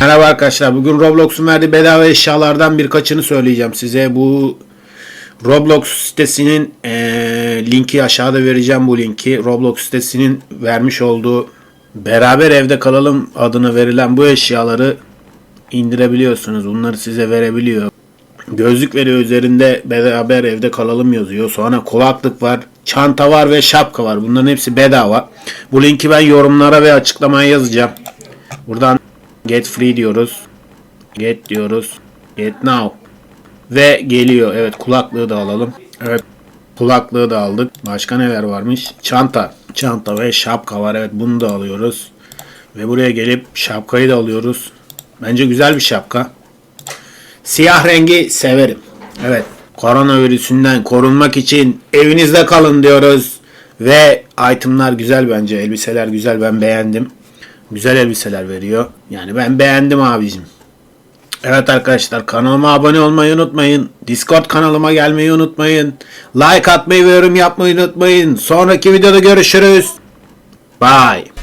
Merhaba arkadaşlar. Bugün Roblox'un verdiği bedava eşyalardan birkaçını söyleyeceğim size. Bu Roblox sitesinin eee, linki aşağıda vereceğim bu linki. Roblox sitesinin vermiş olduğu beraber evde kalalım adına verilen bu eşyaları indirebiliyorsunuz. Bunları size verebiliyor. Gözlük veriyor üzerinde beraber evde kalalım yazıyor. Sonra kulaklık var, çanta var ve şapka var. Bunların hepsi bedava. Bu linki ben yorumlara ve açıklamaya yazacağım. Buradan get free diyoruz. Get diyoruz. Get now. Ve geliyor. Evet kulaklığı da alalım. Evet kulaklığı da aldık. Başka neler varmış? Çanta. Çanta ve şapka var. Evet bunu da alıyoruz. Ve buraya gelip şapkayı da alıyoruz. Bence güzel bir şapka. Siyah rengi severim. Evet. Koronavirüsünden korunmak için evinizde kalın diyoruz. Ve itemlar güzel bence. Elbiseler güzel. Ben beğendim. Güzel elbiseler veriyor. Yani ben beğendim abicim. Evet arkadaşlar kanalıma abone olmayı unutmayın. Discord kanalıma gelmeyi unutmayın. Like atmayı ve yorum yapmayı unutmayın. Sonraki videoda görüşürüz. Bye.